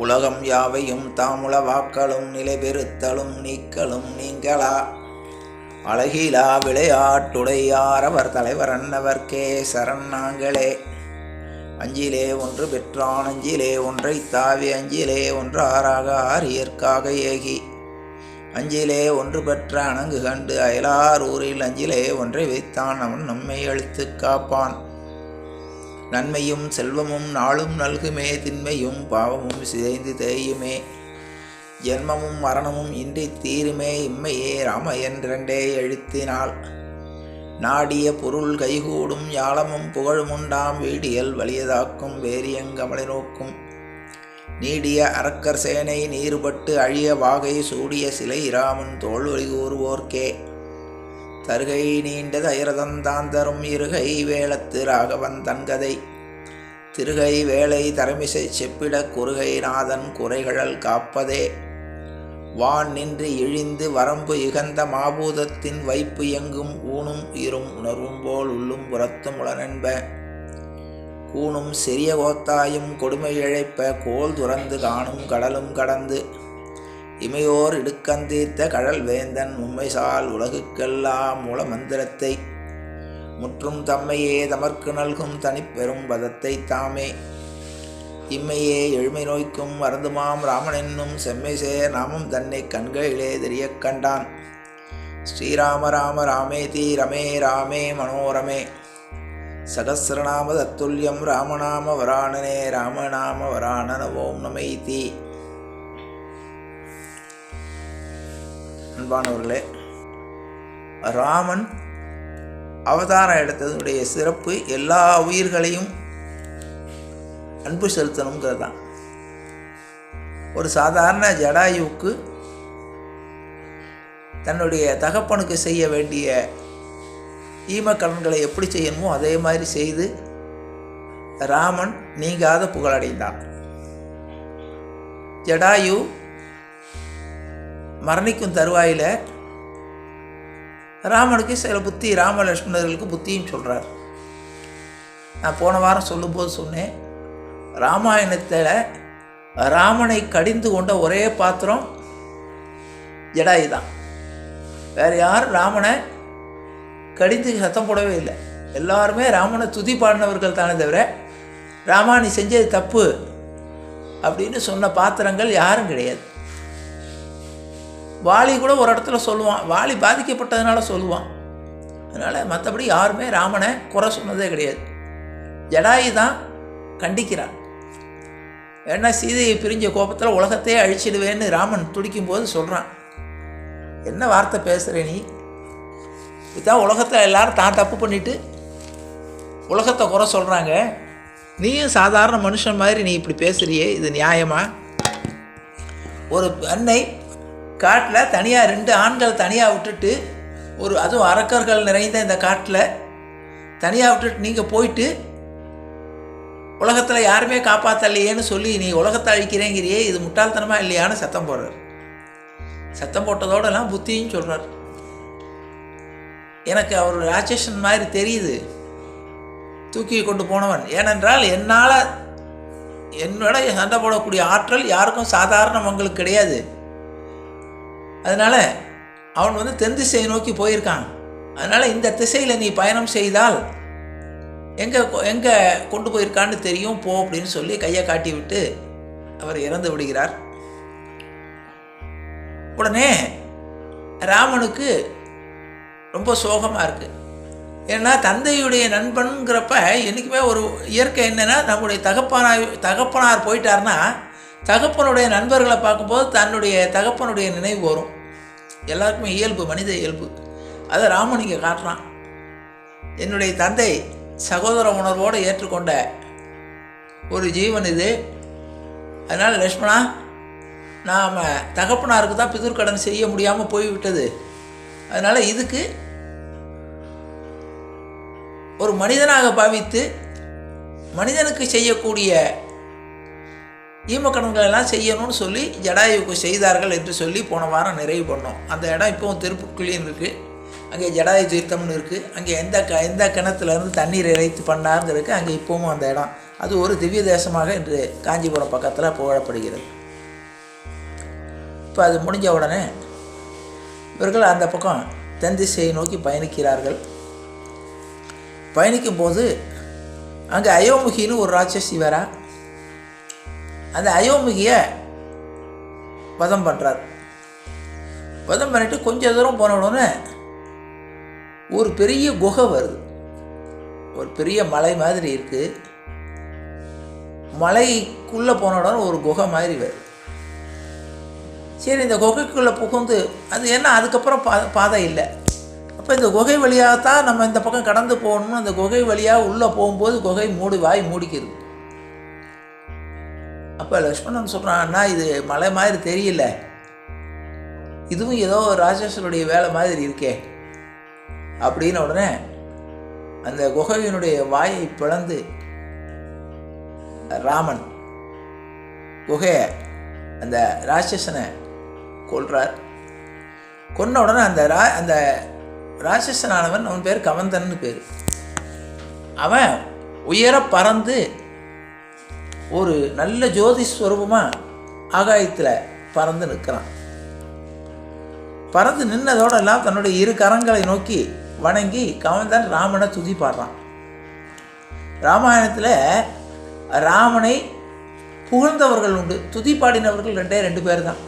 உலகம் யாவையும் தாமுளவாக்களும் நிலைபெறுத்தலும் நீக்கலும் நீங்களா? அழகிலா விளையாட்டுடையாரவர் தலைவர் தலைவர் கே சரண் நாங்களே. அஞ்சிலே ஒன்று பெற்றான் அஞ்சிலே ஒன்றை தாவி அஞ்சிலே ஒன்று ஆறாக ஆரியற்காக ஏகி. அஞ்சிலே ஒன்று பெற்ற அணங்கு கண்டு அயலார் ஊரில் அஞ்சிலே ஒன்றை வைத்தான் அவன் நம்மை அழித்து காப்பான். நன்மையும் செல்வமும் நாளும் நல்குமே திண்மையும் பாவமும் சிதைந்து தேயுமே. ஜென்மமும் மரணமும் இன்றி தீருமே இம்மையே ராம என்றெண்டே எழுத்தினாள் நாடிய பொருள் கைகூடும் யாழமும் புகழுமுண்டாம் வீடியல் வலியதாக்கும் வேரியங்கமலை நோக்கும். நீடிய அரக்கர் சேனை நீருபட்டு அழிய வாகை சூடிய சிலை இராமன் ஒளி கூறுவோர்க்கே. தருகை நீண்டது ஐரதந்தான் தரும் இருகை வேளத்து ராகவன் தன்கதை திருகை வேலை தரமிசை செப்பிட குறுகை நாதன் குறைகழல் காப்பதே. வான் நின்று இழிந்து வரம்பு இகந்த மாபூதத்தின் வைப்பு எங்கும் ஊனும் இரும் உணர்வும் போல் உள்ளும் புறத்தும் உளனென்ப. கூணும் சிறிய கோத்தாயும் கொடுமை இழைப்ப கோல் துறந்து காணும் கடலும் கடந்து. இமையோர் இடுக்கந்தீர்த்த கழல் வேந்தன் உண்மைசால் உலகுக்கெல்லாம் மூல மந்திரத்தை முற்றும் தம்மையே தமர்க்கு நல்கும் தனிப்பெரும் பதத்தை தாமே. இம்மையே எழுமை நோய்க்கும் மருந்துமாம் ராமன் என்னும் செம்மை சேர் நாமம் தன்னை கண்களிலே தெரியக் கண்டான். ஸ்ரீராம ராம ராமேதி ரமே ராமே மனோரமே. சகசிரநாம தத்துல்யம் ராமநாம வராணனே ராமநாம வராணன ஓம் நமைதி அன்பானவர்களே ராமன் அவதாரம் எடுத்ததுடைய சிறப்பு எல்லா உயிர்களையும் அன்பு செலுத்தணுங்கிறது தான் ஒரு சாதாரண ஜடாயுவுக்கு தன்னுடைய தகப்பனுக்கு செய்ய வேண்டிய ஈமக்கடன்களை எப்படி செய்யணுமோ அதே மாதிரி செய்து ராமன் நீங்காத புகழடைந்தான். ஜடாயு மரணிக்கும் தருவாயில் ராமனுக்கு சில புத்தி ராம லட்சுமணர்களுக்கு புத்தியும் சொல்கிறார் நான் போன வாரம் சொல்லும்போது சொன்னேன் ராமாயணத்தில் ராமனை கடிந்து கொண்ட ஒரே பாத்திரம் ஜடாயி தான். வேறு யாரும் ராமனை கடிந்து சத்தம் போடவே இல்லை. எல்லாருமே ராமனை துதி பாடினவர்கள் தானே தவிர ராமா நீ செஞ்சது தப்பு அப்படின்னு சொன்ன பாத்திரங்கள் யாரும் கிடையாது. வாலி கூட ஒரு இடத்துல சொல்லுவான். வாலி பாதிக்கப்பட்டதுனால சொல்லுவான். அதனால் மற்றபடி யாருமே ராமனை குறை சொன்னதே கிடையாது. ஜடாயு தான் கண்டிக்கிறான். ஏன்னா சீதையை பிரிஞ்ச கோபத்தில் உலகத்தையே அழிச்சிடுவேன்னு ராமன் துடிக்கும் போது சொல்கிறான் என்ன வார்த்தை பேசுகிற நீ? இதுதான் உலகத்தில் எல்லாரும் தான் தப்பு பண்ணிவிட்டு உலகத்தை குறை சொல்கிறாங்க நீயும் சாதாரண மனுஷன் மாதிரி நீ இப்படி பேசுகிறியே இது நியாயமா? ஒரு அன்னை காட்டில் தனியாக ரெண்டு ஆண்கள் தனியாக விட்டுட்டு ஒரு அதுவும் அரக்கர்கள் நிறைந்த இந்த காட்டில் தனியாக விட்டுட்டு நீங்கள் போயிட்டு உலகத்தில் யாருமே காப்பாற்றலையேன்னு சொல்லி நீ உலகத்தை அழிக்கிறேங்கிறியே இது முட்டாள்தனமாக இல்லையான்னு சத்தம் போடுறார். சத்தம் போட்டதோடலாம் புத்தியும் சொல்கிறார் எனக்கு அவர் ராட்சசன் மாதிரி தெரியுது. தூக்கி கொண்டு போனவன். ஏனென்றால் என்னால் என்னோட சண்டை போடக்கூடிய ஆற்றல் யாருக்கும் சாதாரண மக்களுக்கு கிடையாது. அதனால் அவன் வந்து தென் திசையை நோக்கி போயிருக்கான். அதனால் இந்த திசையில் நீ பயணம் செய்தால் எங்கே எங்கே கொண்டு போயிருக்கான்னு தெரியும் போ அப்படின்னு சொல்லி கையை காட்டி விட்டு அவர் இறந்து விடுகிறார். உடனே ராமனுக்கு ரொம்ப சோகமாக இருக்குது ஏன்னா தந்தையுடைய நண்பனுங்கிறப்ப என்றைக்குமே ஒரு இயற்கை என்னென்னா நம்முடைய தகப்பனார் தகப்பனார் போயிட்டார்னா தகப்பனுடைய நண்பர்களை பார்க்கும்போது தன்னுடைய தகப்பனுடைய நினைவு வரும். எல்லாருக்குமே இயல்பு மனித இயல்பு. அதை ராமன் இங்கே காட்டுறான். என்னுடைய தந்தை சகோதர உணர்வோடு ஏற்றுக்கொண்ட ஒரு ஜீவன் இது. அதனால் லக்ஷ்மணா நாம் தகப்பனாருக்கு தான் பிதுர்கடன் செய்ய முடியாமல் போய்விட்டது. அதனால் இதுக்கு ஒரு மனிதனாக பாவித்து மனிதனுக்கு செய்யக்கூடிய ஈமக்கடன்கள் எல்லாம் செய்யணும்னு சொல்லி ஜடாயுக்கு செய்தார்கள் என்று சொல்லி போன வாரம் நிறைவு பண்ணோம். அந்த இடம் இப்போவும் திருப்புக்குழின்னு இருக்குது அங்கே ஜடாயு தீர்த்தம்னு இருக்குது அங்கே எந்த க எந்த கிணத்துலேருந்து தண்ணீர் இறைத்து பண்ணாருங்கிறதுக்கு அங்கே இப்போவும் அந்த இடம். அது ஒரு திவ்ய தேசமாக இன்று காஞ்சிபுரம் பக்கத்தில் புகழப்படுகிறது. இப்போ அது முடிஞ்ச உடனே இவர்கள் அந்த பக்கம் தென் திசையை நோக்கி பயணிக்கிறார்கள். பயணிக்கும்போது அங்கே அயோமுகின்னு ஒரு ராட்சசி வரா. அந்த அயோமுகியை வதம் பண்ணுறார் வதம் பண்ணிட்டு கொஞ்சம் தூரம் போன உடனே ஒரு பெரிய குகை வருது. ஒரு பெரிய மலை மாதிரி இருக்குது மலைக்குள்ளே போன உடனே ஒரு குகை மாதிரி வருது. சரி இந்த குகைக்குள்ளே புகுந்து அது என்ன? அதுக்கப்புறம் பா பாதை இல்லை. அப்போ இந்த குகை வழியாகத்தான் நம்ம இந்த பக்கம் கடந்து போகணும்னு அந்த குகை வழியாக உள்ளே போகும்போது குகை மூடி வாய் மூடிக்கிறது. அப்போ லக்ஷ்மணன் சொல்கிறான் அண்ணா இது மலை மாதிரி தெரியல. இதுவும் ஏதோ ஒரு வேலை மாதிரி இருக்கே. அப்படின்னு உடனே அந்த குகையினுடைய வாயை பிளந்து ராமன் குகையை அந்த ராட்சசனை கொல்றார். கொன்ன உடனே அந்த ரா அந்த ராட்சசனானவன் அவன் பேர் கவந்தன்னு பேர். அவன் உயர பறந்து ஒரு நல்ல ஜோதி ஸ்வரூபமாக ஆகாயத்தில் பறந்து நிற்கிறான். பறந்து நின்னதோட எல்லாம் தன்னுடைய இரு கரங்களை நோக்கி வணங்கி கவந்தன் ராமனை துதி பாடுறான். ராமாயணத்தில் ராமனை புகழ்ந்தவர்கள் உண்டு துதி பாடினவர்கள் ரெண்டே ரெண்டு பேர் தான்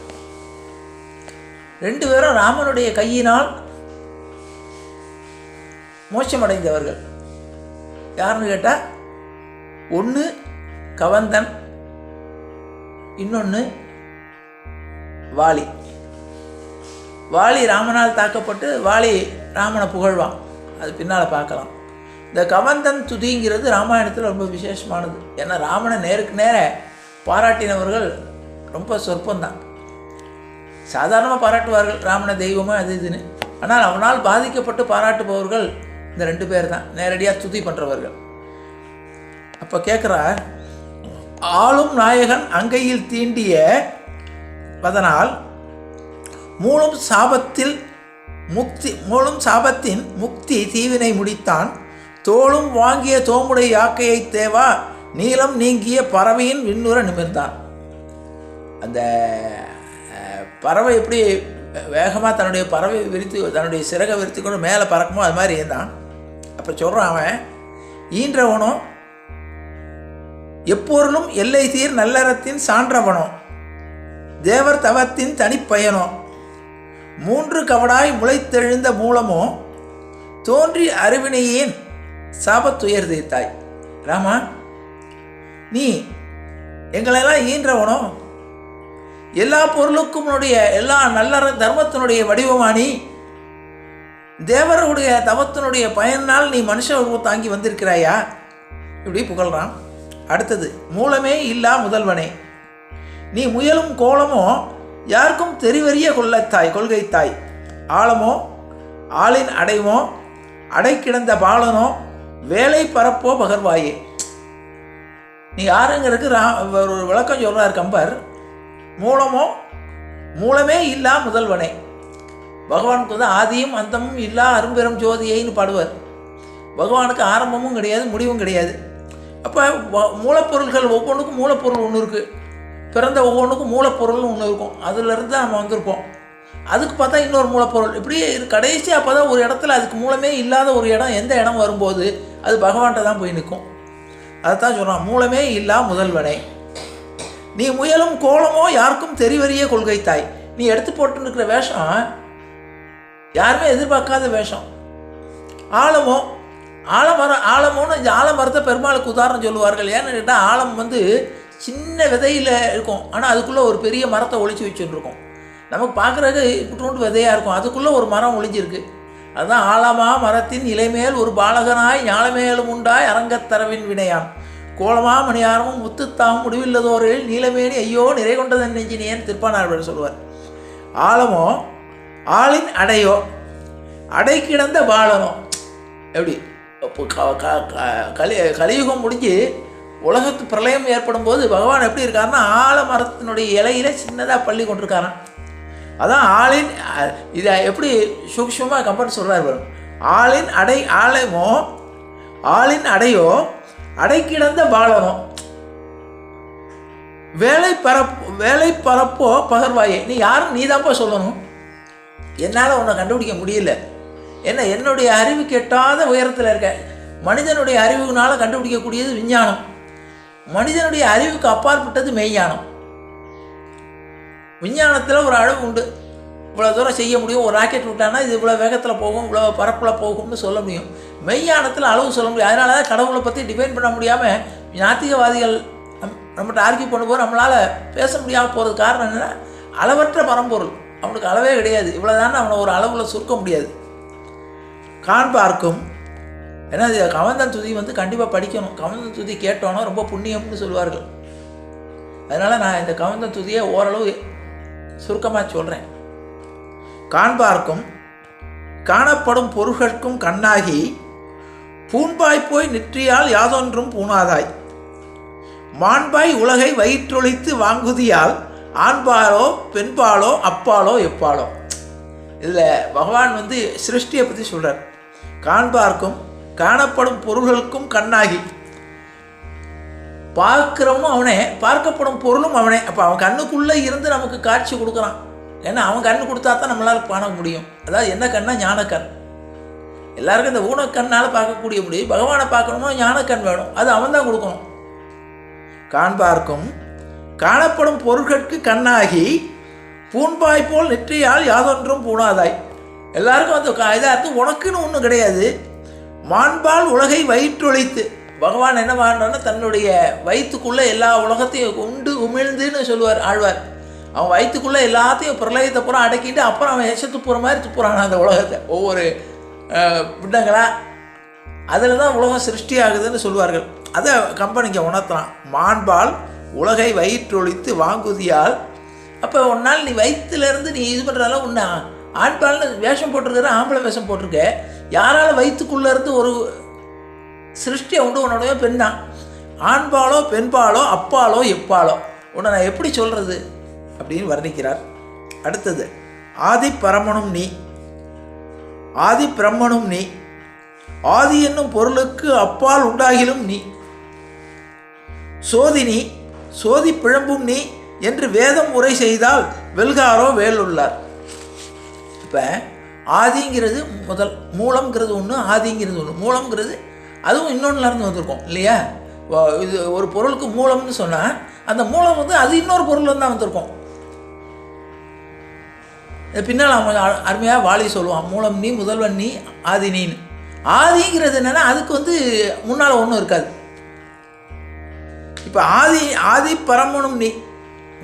ரெண்டு பேரும் ராமனுடைய கையினால் மோட்சமடைந்தவர்கள். யாருன்னு கேட்டால் ஒன்று கவந்தன். இன்னொன்று வாலி. வாலி ராமனால் தாக்கப்பட்டு வாலி ராமனை புகழ்வான். அது பின்னால் பார்க்கலாம். இந்த கவந்தன் துதிங்கிறது ராமாயணத்தில் ரொம்ப விசேஷமானது. ஏன்னா ராமனை நேருக்கு நேர பாராட்டினவர்கள் ரொம்ப சொற்பந்தான். சாதாரணமாக பாராட்டுவார்கள் ராமனை தெய்வமாக அது இதுன்னு. ஆனால் அவனால் பாதிக்கப்பட்டு பாராட்டுபவர்கள் இந்த ரெண்டு பேர் தான் நேரடியாக துதி பண்ணுறவர்கள் அப்போ கேட்குறார் ஆளும் நாயகன் அங்கையில் தீண்டிய அதனால் மூலம் சாபத்தில் முக்தி மூலம் சாபத்தின் முக்தி தீவினை முடித்தான். தோளும் வாங்கிய தோமுடை யாக்கையை தேவா நீளம் நீங்கிய பறவையின் விண்ணுற நிமிர்ந்தான். அந்த பறவை எப்படி வேகமாக தன்னுடைய பறவை விரித்து தன்னுடைய சிறகை விரித்து கொண்டு மேலே பறக்குமோ அது மாதிரி இருந்தான். அப்போ சொல்கிறான் அவன் ஈன்றவனும் எப்பொருளும் எல்லை சீர் நல்லறத்தின் சான்றவனோ? தேவர் தவத்தின் தனிப்பயனோ மூன்று கவடாய் முளைத்தெழுந்த மூலமோ? தோன்றி அறிவினையின் சாபத்துயர் தீர்த்தாய் ராமா நீ எங்களெல்லாம் ஈன்றவனோ? எல்லா பொருளுக்கும் உன்னுடைய எல்லா நல்ல தர்மத்தினுடைய வடிவமானி தேவருடைய தவத்தினுடைய பயனால் நீ மனுஷ உருவம் தாங்கி வந்திருக்கிறாயா? இப்படி புகழ்றான். அடுத்தது மூலமே இல்லா முதல்வனே. நீ முயலும் கோலமோ யாருக்கும் தெரிவறிய கொள்ளத்தாய் கொள்கைத்தாய். ஆழமோ ஆளின் அடைவோ அடை கிடந்த பாலனோ வேலை பரப்போ பகர்வாயே. நீ யாருங்கிறதுக்கு ரா ஒரு விளக்கம் சொல்கிறார் கம்பர். மூலமோ மூலமே இல்லா முதல்வனே. பகவானுக்கு வந்து ஆதியும் அந்தமும் இல்லா அரும்பெரும் ஜோதியைன்னு பாடுவார். பகவானுக்கு ஆரம்பமும் கிடையாது முடிவும் கிடையாது. அப்போ மூலப்பொருள்கள் ஒவ்வொன்றுக்கும் மூலப்பொருள் ஒன்று இருக்குது பிறந்த ஒவ்வொன்றுக்கும் மூலப்பொருள்னு ஒன்று இருக்கும். அதுலேருந்து தான் நம்ம வந்திருப்போம் அதுக்கு பார்த்தா இன்னொரு மூலப்பொருள். இப்படி கடைசியாக அப்போ தான் ஒரு இடத்துல அதுக்கு மூலமே இல்லாத ஒரு இடம் எந்த இடம் வரும்போது அது பகவான்கிட்ட தான் போய் நிற்கும். அதைத்தான் சொல்கிறான் மூலமே இல்லா முதல்வனே. நீ முயலும் கோலமோ யாருக்கும் தெரிவறிய கொள்கை தாய். நீ எடுத்து போட்டுன்னு இருக்கிற வேஷம் யாருமே எதிர்பார்க்காத வேஷம். ஆழமோ ஆலமரம் ஆழமோன்னு இந்த ஆலமரத்தை பெருமாளுக்கு உதாரணம் சொல்லுவார்கள். ஏன்னு கேட்டால் ஆலம் வந்து சின்ன விதையில் இருக்கும். ஆனால் அதுக்குள்ளே ஒரு பெரிய மரத்தை ஒழிச்சு வச்சுருக்கோம் நமக்கு பார்க்குறதுக்கு இட்டுண்டு விதையாக இருக்கும். அதுக்குள்ளே ஒரு மரம் ஒளிஞ்சிருக்கு. அதுதான் ஆலமா மரத்தின் இலைமேல் ஒரு பாலகனாய் ஞாலமேலும் உண்டாய் அரங்கத்தரவின் வினையான் கோலமா மணியாரமும் முத்துத்தாம் முடிவில்லதோரில் நீலமேனி ஐயோ நிறை கொண்டதன் நெஞ்சினியன் திருப்பானார் சொல்லுவார் ஆழமோ? ஆளின் அடையோ? அடை கிடந்த பாலனோ எப்படி? கலி கலியுகம் முடிஞ்சு உலகத்து பிரளயம் ஏற்படும் போது பகவான் எப்படி இருக்காருன்னா ஆலமரத்தினுடைய இலையில சின்னதாக பள்ளி கொண்டிருக்காராம். அதான் ஆளின் இதை எப்படி சூக்ஷமாக கம்பெனி சொல்கிறார் வரும் ஆளின் அடை ஆலயமோ ஆளின் அடையோ அடைக்கிடந்த பாலமோ வேலை பரப் வேலை பரப்போ பகர்வாயே. நீ யாரும் நீ சொல்லணும். என்னால் உன்னை கண்டுபிடிக்க முடியல. என்ன என்னுடைய அறிவு கெட்டாத உயரத்தில் இருக்க. மனிதனுடைய அறிவுனால கண்டுபிடிக்கக்கூடியது விஞ்ஞானம். மனிதனுடைய அறிவுக்கு அப்பாற்பட்டது மெய்ஞானம். விஞ்ஞானத்தில் ஒரு அளவு உண்டு. இவ்வளோ தூரம் செய்ய முடியும் ஒரு ராக்கெட் விட்டான்னா இது இவ்வளோ வேகத்தில் போகும் இவ்வளோ பரப்பில் போகும்னு சொல்ல முடியும். மெய்ஞானத்தில் அளவு சொல்ல முடியும். அதனால தான் கடவுளை பற்றி டிபெண்ட் பண்ண முடியாமல் நாத்திகவாதிகள் நம் நம்மகிட்ட ஆர்கியூ பண்ணும்போது நம்மளால் பேச முடியாமல் போகிறது காரணம் என்னென்னா அளவற்ற பரம்பொருள். அவனுக்கு அளவே கிடையாது. இவ்வளோதான் அவனை ஒரு அளவில் சுருக்க முடியாது. காண்பார்க்கும். ஏன்னா இது கவந்தன் துதி வந்து கண்டிப்பாக படிக்கணும். கவந்தன் துதி கேட்டோன்னா ரொம்ப புண்ணியம்னு சொல்லுவார்கள். அதனால் நான் இந்த கவந்தன் துதியை ஓரளவு சுருக்கமாக சொல்கிறேன் காண்பார்க்கும் காணப்படும் பொருள்களுக்கும் கண்ணாகி பூண்பாய் போய் நிற்றியால் யாதொன்றும் பூணாதாய். மாண்பாய் உலகை வயிற்றொழித்து வாங்குதியால் ஆண்பாலோ பெண்பாலோ அப்பாலோ எப்பாலோ. இதில் பகவான் வந்து சிருஷ்டியை பற்றி சொல்கிறார் காண்பார்க்கும் காணப்படும் பொருள்களுக்கும் கண்ணாகி. பார்க்குறவனும் அவனே பார்க்கப்படும் பொருளும் அவனே. அப்போ அவன் கண்ணுக்குள்ளே இருந்து நமக்கு காட்சி கொடுக்குறான். ஏன்னா அவன் கண்ணு கொடுத்தா தான் நம்மளால் காண முடியும். அதாவது என்ன கண்ணா? ஞானக்கண். எல்லாருக்கும் இந்த ஊனக்கண்ணால் பார்க்கக்கூடிய முடியும். பகவானை பார்க்கணுமோ ஞானக்கண் வேணும். அது அவன் தான் கொடுக்கணும். காண்பார்க்கும் காணப்படும் பொருட்களுக்கு கண்ணாகி பூண்பாய் போல் நெற்றியால் யாதொன்றும் பூணாதாய். எல்லாருக்கும் வந்து இதாக இருந்து உனக்குன்னு ஒன்றும் கிடையாது. மாண்பால் உலகை வயிற்றொழித்து. பகவான் என்ன பண்ணுறோன்னா தன்னுடைய வயிற்றுக்குள்ளே எல்லா உலகத்தையும் உண்டு உமிழ்ந்துன்னு சொல்லுவார் ஆழ்வார். அவன் வயிற்றுக்குள்ளே எல்லாத்தையும் பிரளயத்தை பூரா அடக்கிட்டு அப்புறம் அவன் எச்சத்து போகிற மாதிரி துப்புறான் அந்த உலகத்தை. ஒவ்வொரு அஹ், பிண்டங்களா. அதில் தான் உலகம் சிருஷ்டி ஆகுதுன்னு சொல்லுவார்கள். அதை கம்பெனிக்கு உணர்த்துறான் மாண்பால் உலகை வயிற்றொழித்து வாங்குதியால் அப்போ ஒரு நாள் நீ வயிற்றுலேருந்து நீ இது பண்ணுறதால உன்னை ஆண்பால்னு வேஷம் போட்டிருக்கிற ஆம்பளை வேஷம் போட்டிருக்க யாரால் வயிற்றுக்குள்ளே இருந்து ஒரு சிருஷ்டியை உண்டு உன்னுடைய பெண் தான். ஆண்பாலோ பெண்பாலோ அப்பாலோ எப்பாலோ. உன்னை நான் எப்படி சொல்கிறது அப்படின்னு வர்ணிக்கிறார். அடுத்தது ஆதி பரமனும் நீ. ஆதி பிரம்மனும் நீ. ஆதி என்னும் பொருளுக்கு அப்பால் உண்டாகிலும் நீ. சோதினி சோதி பிழம்பும் நீ. என்று வேதம் உரை செய்தால் வெல்காரோ வேலுள்ளார். இப்போ ஆதிங்கிறது முதல் மூலம்ங்கிறது ஒன்று ஆதிங்கிறது ஒன்று மூலம்ங்கிறது அதுவும் இன்னொன்றுல இருந்து வந்திருக்கும் இல்லையா? இது ஒரு பொருளுக்கு மூலம்னு சொன்னால் அந்த மூலம் வந்து அது இன்னொரு பொருள்லேருந்து தான் வந்திருக்கும். இது பின்னால் அவன் அ- அருமையாக வாலி சொல்லுவான் மூலம் நீ முதல்வன் நீ ஆதி நீன்னு. ஆதிங்கிறது என்னன்னா அதுக்கு வந்து முன்னால் ஒன்றும் இருக்காது. இப்போ ஆதி ஆதி பரமனும் நீ.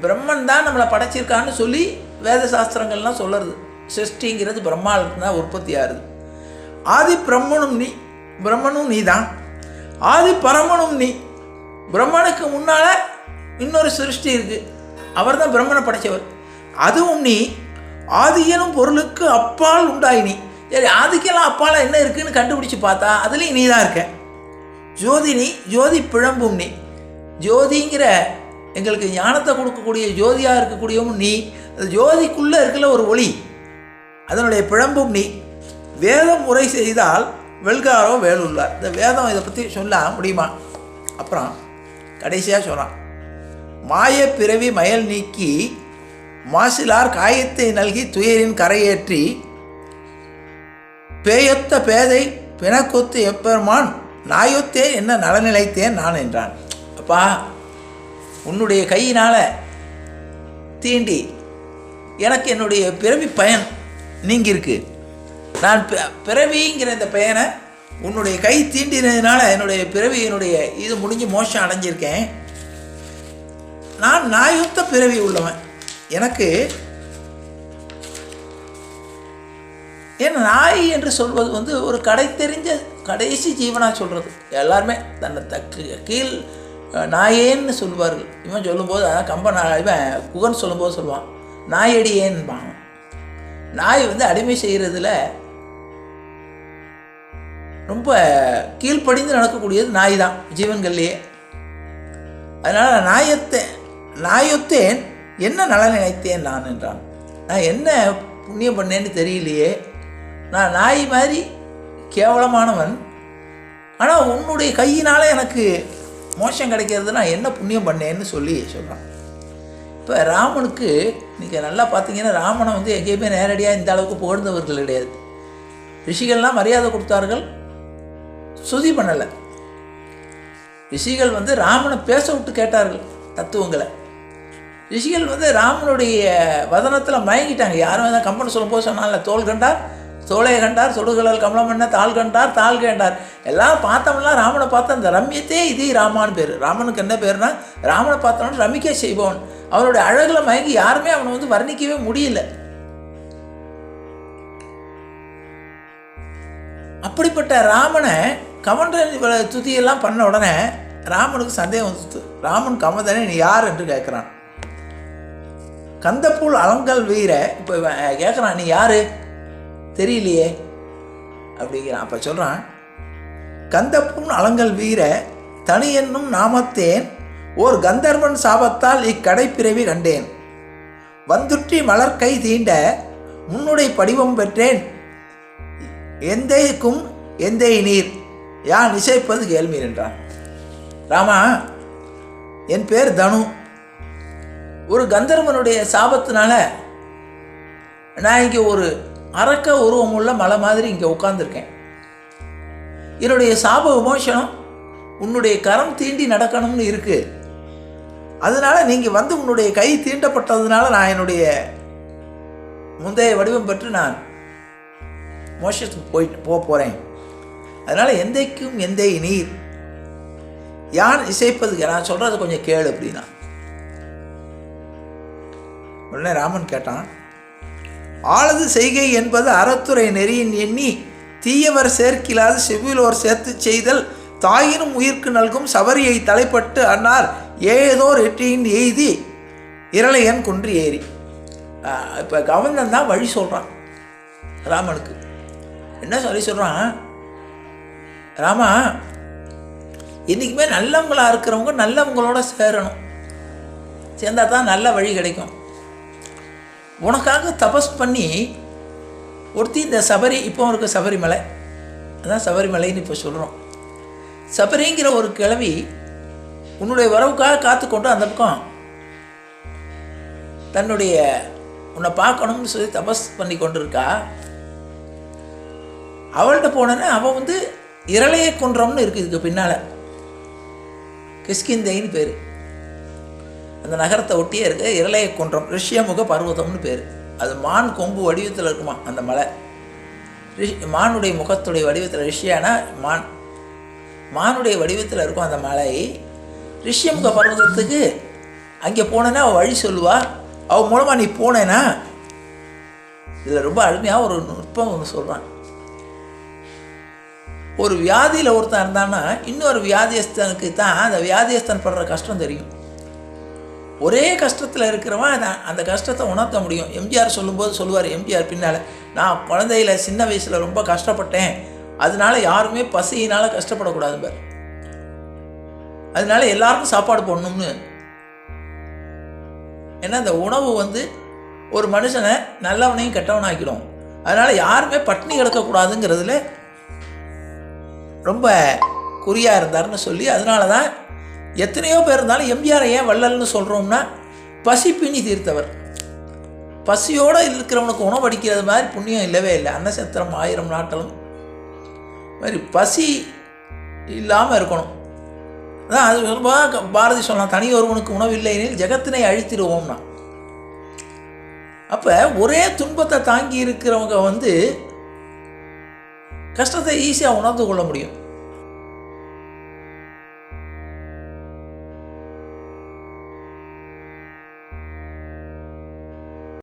பிரம்மன் தான் நம்மளை படைச்சிருக்கான்னு சொல்லி வேத சாஸ்திரங்கள்லாம் சொல்லுறது. சிருஷ்டிங்கிறது பிரம்மாவிலிருந்து தான் உற்பத்தி ஆகுது. ஆதி பிரம்மனும் நீ பிரம்மனும் நீ தான் ஆதி பரமனும் நீ. பிரம்மனுக்கு முன்னால் இன்னொரு சிருஷ்டி இருக்குது அவர் தான் பிரம்மனை படைச்சவர். அதுவும் நீ ஆதியனும் பொருளுக்கு அப்பால் உண்டாய் நீ. சரி ஆதிக்கெல்லாம் அப்பால் என்ன இருக்குன்னு கண்டுபிடிச்சு பார்த்தா அதுலேயும் நீ தான் இருக்க நீ ஜோதி பிழம்பும் நீ. ஜோதிங்கிற எங்களுக்கு ஞானத்தை கொடுக்கக்கூடிய ஜோதியாக இருக்கக்கூடியவும் நீ. அந்த ஜோதிக்குள்ளே இருக்கிற ஒரு ஒளி. அதனுடைய பிழம்பும் நீ. வேதம் முறை செய்தால் வெல்காரோ வேலுள்ளார். இந்த வேதம் இதை பற்றி சொல்ல முடியுமா? அப்புறம் கடைசியாக சொல்கிறான் மாய பிறவி மயல் நீக்கி மாசிலார் காயத்தை நல்கி துயரின் கரையேற்றி பேயொத்த பேதை பிணக்கொத்து எப்பெருமான் நாயொத்தே என்ன நலநிலைத்தேன் நான் என்றான். அப்பா உன்னுடைய கையினால் தீண்டி எனக்கு என்னுடைய பிறவி பயன். நீங்கியிருக்கு. நான் பிறவிங்கிற இந்த பயனை உன்னுடைய கை தீண்டினதுனால என்னுடைய பிறவியினுடைய இது முடிஞ்சு மோசம் அடைஞ்சிருக்கேன். நான் நாயுத்த பிறவி உள்ளவன். எனக்கு ஏன்னா நாய் என்று சொல்வது வந்து ஒரு கடை தெரிஞ்ச கடைசி ஜீவனாக சொல்கிறது எல்லாருமே தன்னை தக்கு கீழ் நாயேன்னு சொல்லுவார்கள். இவன் சொல்லும்போது அதான் கம்ப இவன் குகன் சொல்லும்போது சொல்லுவான். நாயடியேன்பான். நாய் வந்து அடிமை செய்கிறதுல ரொம்ப கீழ்ப்படிந்து நடக்கக்கூடியது நாய் தான் ஜீவன்கள்லேயே. அதனால் நாயத்தை நாயொத்தேன் என்ன நலன் நினைத்தேன் நான் என்றான். நான் என்ன புண்ணியம் பண்ணேன்னு தெரியலையே. நான் நாய் மாதிரி கேவலமானவன். ஆனால் உன்னுடைய கையினால் எனக்கு மோஷம் கிடைக்கிறதுனா என்ன புண்ணியம் பண்ணேன்னு சொல்லி சொல்கிறான் இப்போ ராமனுக்கு நீங்கள் நல்லா பார்த்தீங்கன்னா ராமனை வந்து எங்கேயுமே நேரடியாக இந்த அளவுக்கு புகழ்ந்தவர்கள் கிடையாது. ரிஷிகள்லாம் மரியாதை கொடுத்தார்கள். சுதி பண்ணலை. ரிஷிகள் வந்து ராமனை பேச விட்டு கேட்டார்கள் தத்துவங்களை. ரிஷிகள் வந்து ராமனுடைய வதனத்தில் மயங்கிட்டாங்க. யாரும் தான் கம்பன் சொல்லும்போது சொன்னால தோல் கண்டார்? சோலையை கண்டார் தொடுகளல் கமலம் என்ன தாள் கண்டார் தாள் கேண்டார் எல்லாம் பார்த்தோம்னா ராமனை பார்த்தா அந்த ரம்யத்தே இது ராமான்னு பேர். ராமனுக்கு என்ன பேர்னா ராமனை பார்த்தோம்னா ரமிக்க செய்பவன். அவனுடைய அழகில் மயங்கி யாருமே அவனை வந்து வர்ணிக்கவே முடியல. அப்படிப்பட்ட ராமனை கமண்டன் துதியெல்லாம் பண்ண உடனே ராமனுக்கு சந்தேகம் வந்துச்சு. ராமன் கமதனை நீ யார் என்று கேட்குறான். கந்தப்பூல் அலங்கல் வீர இப்போ கேட்குறான் நீ யாரு? தெரியலையே? அப்படிங்கிறான். அப்போ சொல்கிறான் கந்தப்பூன் அலங்கல் வீர தனி என்னும் நாமத்தேன் ஓர் கந்தர்வன் சாபத்தால் இக்கடைப்பிறவி கண்டேன். வந்துற்றி மலர் கை தீண்ட முன்னுடை படிவம் பெற்றேன். எந்தைக்கும் எந்தை நீர் யான் இசைப்பது கேள்வி என்றான். ராமா என் பேர் தனு. ஒரு கந்தர்வனுடைய சாபத்தினால நான் இங்கே ஒரு அரக்க உருவமுள்ள மலை மாதிரி இங்கே உட்காந்துருக்கேன் என்னுடைய சாப விமோசனம் உன்னுடைய கரம் தீண்டி நடக்கணும்னு இருக்குது அதனால் நீங்கள் வந்து உன்னுடைய கை தீண்டப்பட்டதுனால நான் என்னுடைய முந்தைய வடிவம் பெற்று நான் மோஷத்துக்கு போயிட்டு போக போகிறேன் அதனால் எந்தைக்கும் எந்தை நீர். யார் இசைப்பதுக்கு நான் சொல்கிறத கொஞ்சம் கேளு அப்படின்னா. உடனே ராமன் கேட்டான் ஆளது செய்கை என்பது அறத்துறை நெறியின் எண்ணி தீயவர் சேர்க்கிலாது செவ்விலோர் சேர்த்து செய்தல். தாயினும் உயிர்க்கு நல்கும் சபரியை தலைப்பட்டு அன்னார் ஏதோர் எட்டியின் எய்தி. இரளையன் குன்று ஏறி. இப்போ கவர்னன் தான் வழி சொல்கிறான் ராமனுக்கு. என்ன சொல்லி சொல்கிறான் ராமா என்றைக்குமே நல்லவங்களாக இருக்கிறவங்க நல்லவங்களோட சேரணும். சேர்ந்தால் தான் நல்ல வழி கிடைக்கும். உனக்காக தபஸ் பண்ணி ஒருத்தி இந்த சபரி இப்போ இருக்க சபரிமலை. அதான் சபரிமலைன்னு இப்போ சொல்கிறோம் சபரிங்கிற ஒரு கிழவி உன்னுடைய வரவுக்காக காத்துக்கொண்டு அந்த பக்கம் தன்னுடைய உன்னை பார்க்கணும்னு சொல்லி தபஸ் பண்ணி கொண்டிருக்கா. அவள்கிட்ட போனேன்னா அவள் வந்து இரளையை கொன்றோம்னு இருக்குது இதுக்கு பின்னால். கிஸ்கிந்தைன்னு பேர். அந்த நகரத்தை ஒட்டியே இருக்க இரளைய குன்றம் ரிஷ்யமுக பர்வதம்னு பேர். அது மான் கொம்பு வடிவத்தில் இருக்குமா அந்த மலை? ரிஷ் மானுடைய முகத்துடைய வடிவத்தில் ரிஷ்யானா மான்? மானுடைய வடிவத்தில் இருக்கும் அந்த மலை ரிஷ்யமுக பர்வதத்துக்கு அங்கே போனேன்னா அவள் வழி சொல்லுவா. அவள் மூலமாக நீ போனேன்னா இதில் ரொம்ப அருமையாக ஒரு நுட்பம் ஒன்று சொல்கிறான் ஒரு வியாதியில் ஒருத்தன் இருந்தான்னா இன்னொரு வியாதியஸ்தனுக்கு தான் அந்த வியாதியஸ்தன் படுற கஷ்டம் தெரியும். ஒரே கஷ்டத்தில் இருக்கிறவன் அதை அந்த கஷ்டத்தை உணர்த்த முடியும். எம்ஜிஆர் சொல்லும்போது சொல்லுவார் எம்ஜிஆர் பின்னால் நான் குழந்தையில சின்ன வயசில் ரொம்ப கஷ்டப்பட்டேன். அதனால யாருமே பசியினால் கஷ்டப்படக்கூடாது பார். அதனால எல்லாருக்கும் சாப்பாடு போடணும்னு. ஏன்னா அந்த உணவு வந்து ஒரு மனுஷனை நல்லவனையும் கெட்டவனாக்கிடும். அதனால் யாருமே பட்டினி கிடக்கக்கூடாதுங்கிறதுல ரொம்ப குறியாக இருந்தார்னு சொல்லி அதனால தான் எத்தனையோ பேர் இருந்தாலும் எம்ஜிஆரை ஏன் வள்ளல்னு சொல்கிறோம்னா பசி பிணி தீர்த்தவர். பசியோடு இருக்கிறவனுக்கு உணவடிக்கிறது மாதிரி புண்ணியம் இல்லவே இல்லை. அன்னசத்திரம் ஆயிரம் நாட்களும். மாதிரி பசி இல்லாமல் இருக்கணும். அதான் அது ரொம்ப பாரதி சொல்லலாம் தனி ஒருவனுக்கு உணவு இல்லையெனில் ஜெகத்தினை அழித்திடுவோம்னா. அப்போ ஒரே துன்பத்தை தாங்கி இருக்கிறவங்க வந்து கஷ்டத்தை ஈஸியாக உணர்ந்து கொள்ள முடியும்.